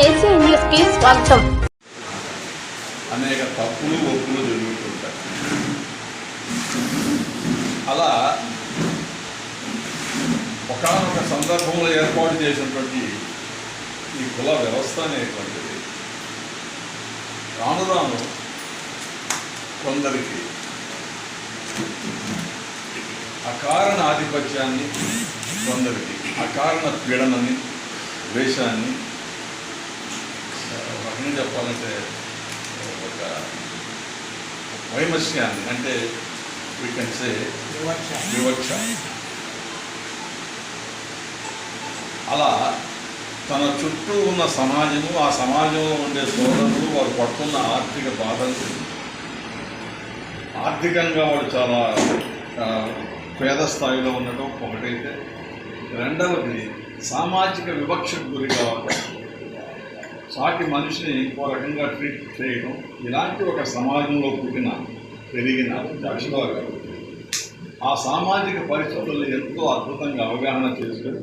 AC న్యూస్కి స్వాగతం. అనేక తప్పులు ఒప్పులు జరుగుతుంటాయి. అలా ఒకనొక సందర్భంలో ఏర్పాటు చేసినటువంటి ఈ కుల వ్యవస్థ అనేటువంటిది రాను రాను కొందరికి అకారణ ఆధిపత్యాన్ని కొందరికి అకారణ పీడనని ద్వేషాన్ని రకంగా చెప్పాలంటే ఒక వైమస్యాన్ని అంటే వీ కెన్ సే వివక్ష. అలా తన చుట్టూ ఉన్న సమాజము ఆ సమాజంలో ఉండే సోదరులు వారు పడుతున్న ఆర్థిక బాధలు ఆర్థికంగా వాడు చాలా పేద స్థాయిలో ఉండటం ఒకటైతే. రెండవది సామాజిక వివక్షకు గురి కావటం. సాటి మనిషిని ఇంకో రకంగా ట్రీట్ చేయడం ఇలాంటి ఒక సమాజంలో పుట్టిన పెరిగిన జాషువా గారు ఆ సామాజిక పరిస్థితులను ఎంతో అద్భుతంగా అవగాహన చేసుకుని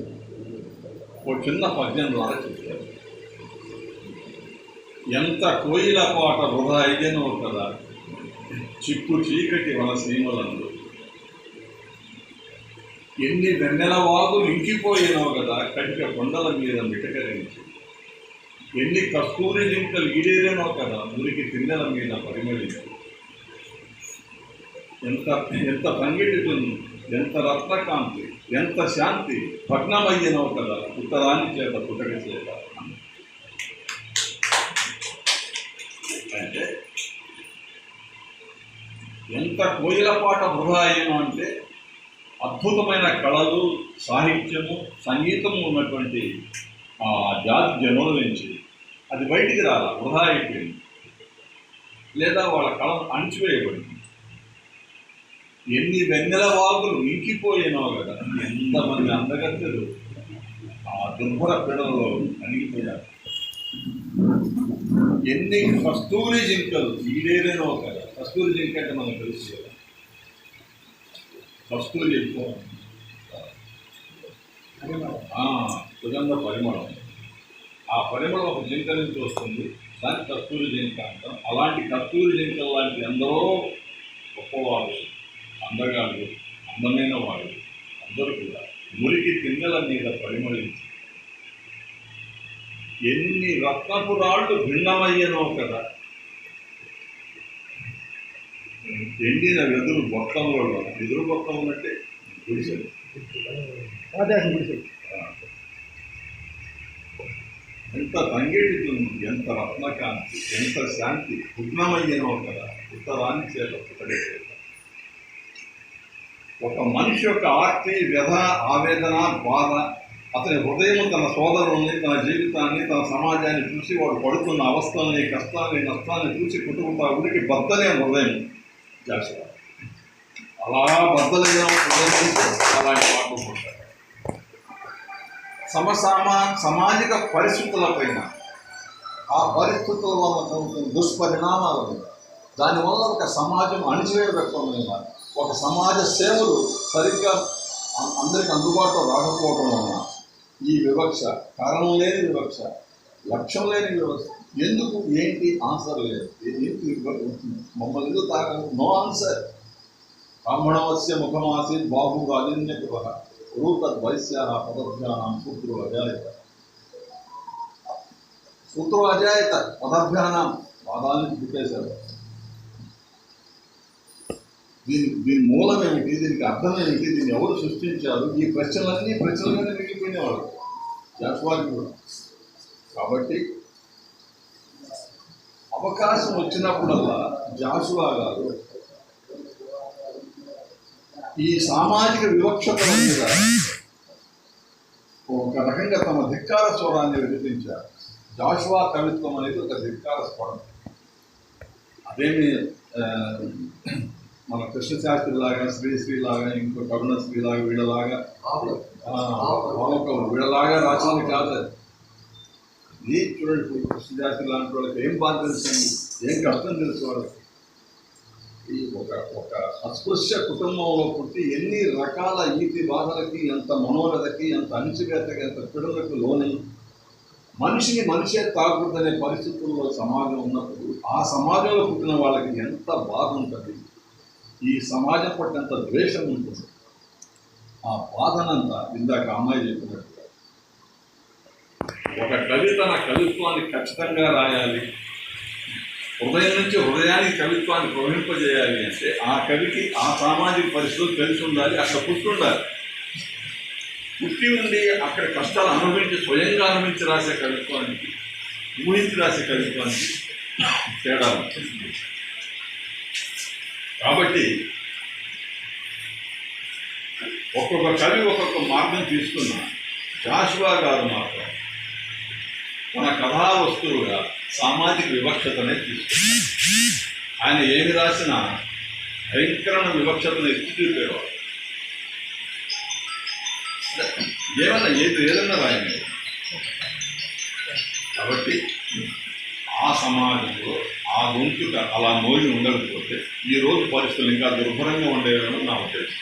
ఓ చిన్న పద్యం ద్వారా చెప్పారు ఎంత కోయిల పాట వృధా అయ్యనో కదా చిక్కు చీకటి వన సీమలందు ఎన్ని వెన్నెల వాగులు ఇంకిపోయినో కదా కటిక కొండల మీద మిటకరించి. ఎన్ని కస్తూరి జింకలు ఈడేరేనో కదా. మురికి తిన్నెల మీద పరిమళించి ఎంత ఎంత సంఘటితుంది ఎంత రత్నకాంతి ఎంత శాంతి. పట్నమయ్యనో కదా. ఉత్తరాన్ని చేత పుట్టక చేత. అంటే ఎంత కోయిలపాట వృధా అంటే అద్భుతమైన కళలు సాహిత్యము సంగీతము ఉన్నటువంటి ఆ జాతి జనుల నుంచి అది బయటికి రాలా వృధా అయిపోయింది. లేదా వాళ్ళ కళ అణిచివేయబడింది. ఎన్ని వెన్నెల వాగులు ఇంకిపోయినో కదా ఎంతమంది అందగత్తెలు. ఆ దుర్భర పీడలలో అణిగిపోయారు. ఎన్ని కస్తూరి జింకలు ఈడేరేనో కదా కస్తూరి జింక అంటే మనకు తెలుసు కదా. కస్తూరి జింక. సుగంధ పరిమళం. ఆ పరిమళం ఒక జింక నుంచి వస్తుంది. దాన్ని కస్తూరి జింక అంటాం. అలాంటి కస్తూరి జింకల లాంటి ఎందరో గొప్పవాడు అందగాళ్ళు అందమైన వాళ్ళు అందరూ కూడా మురికి తిన్నెల మీద పరిమళించి ఎన్ని రత్నపు రాళ్ళు భిన్నమయ్యనో కదా. ఎండిన వెదురు బొత్తంలో వెదురు బొత్తం ఉన్నట్టే గుడిసెలు. ఎంత తంగేటి ఎంత రత్నకాంతి ఎంత శాంతి భుగ్నమయ్యనో కదా ఉత్తరాన్ని చేత ఒక మనిషి యొక్క ఆస్తి వ్యధ ఆవేదన బాధ అతని హృదయం తన సోదరుల్ని తన జీవితాన్ని తన సమాజాన్ని చూసి వాడు పడుతున్న అవస్థల్ని కష్టాన్ని నష్టాన్ని చూసి కుటుంబ గుడికి బద్దలే హృదయం. జాషువా అలా బద్దలైన హృదయం అలాంటి పాటలు సమసామా సామాజిక పరిస్థితులపైన ఆ పరిస్థితుల వల్ల కలుగుతున్న దుష్పరిణామాల మీద దానివల్ల ఒక సమాజం అణిచివేయబెట్టడం ఒక సమాజ సేవలు సరిగ్గా అందరికి అందుబాటులో రాకపోవడం వలన ఈ వివక్ష కారణం లేని వివక్ష లక్ష్యం లేని వివక్ష ఎందుకు ఏంటి ఆన్సర్ లేదు. ఏంటి మమ్మల్ని ఎందుకు తాగ నో ఆన్సర్. బ్రాహ్మణవస్య ముఖమాసీత్ బాహు రూపత్ రూపద్వైశ్య పదభ్యానం సూత్రు అజాయత సూత్రు అజాయత పదభ్యానం వాదాన్ని చూపేశారు దీని దీని మూలం ఏమిటి దీనికి అర్థం ఏమిటి దీన్ని ఎవరు సృష్టించారు ఈ ప్రశ్నలన్నీ ప్రశ్నలుగానే మిగిలిపోయినవాడు జాస్వాకి కూడా కాబట్టి అవకాశం వచ్చినప్పుడల్లా జాసువా గారు ఈ సామాజిక వివక్షత మీద ఒక రకంగా తమ ధిక్కార స్వరాన్ని విభజించారు. జాషువా కవిత్వం అనేది ఒక ధిక్కార స్వరం. అదేమి మన కృష్ణశాస్త్రి లాగా శ్రీశ్రీ లాగా ఇంకో కరుణశ్రీ లాగా వీళ్ళలాగా వీళ్ళలాగా రాసింది కాదు అది. ఇది చూడండి ఇప్పుడు కృష్ణశాస్త్రి లాంటి వాళ్ళకి ఏం బాధ తెలుసు ఏం కష్టం తెలుసు వాళ్ళకి? ఈ ఒక ఒక అస్పృశ్య కుటుంబంలో పుట్టి ఎన్ని రకాల ఈతి బాధలకి ఎంత మనోరథకి ఎంత అణిచివేతకి ఎంత పిడులకు లోని మనిషిని మనిషే తాకూడదనే పరిస్థితుల్లో సమాజం ఉన్నప్పుడు ఆ సమాజంలో పుట్టిన వాళ్ళకి ఎంత బాధ ఉంటుంది? ఈ సమాజం పట్ల ఎంత ద్వేషం ఉంటుంది. ఆ బాధనంతా ఇందాక అమ్మాయి చెప్పినట్టుగా. ఒక కవి తన కవిత్వాన్ని ఖచ్చితంగా రాయాలి. హృదయం నుంచి హృదయానికి కవిత్వాన్ని ప్రవహింపజేయాలి అంటే ఆ కవికి ఆ సామాజిక పరిస్థితులు తెలిసి ఉండాలి అక్కడ పుట్టుండాలి పుట్టి ఉండి అక్కడ కష్టాలు అనుభవించి స్వయంగా అనుభవించి రాసే కవిత్వానికి ఊహించి రాసే కవిత్వానికి తేడా ఉంటుంది. కాబట్టి ఒక్కొక్క కవి ఒక్కొక్క మార్గం తీసుకున్న జాషువా గారు మాత్రం తన కథా వస్తువుగా సామాజిక వివక్షతనే తీసుకున్నారు ఆయన ఏమి రాసినా భయంకరమైన వివక్షతను ఎత్తి చూపేవాడు. ఏమన్నా ఏది ఏదన్నా రాయండి. కాబట్టి ఆ సమాజంలో ఆ గొంతుక అలా మోగి ఉండకపోతే ఈ రోజు పరిస్థితులు ఇంకా దుర్భరంగా ఉండేవని నా ఉద్దేశం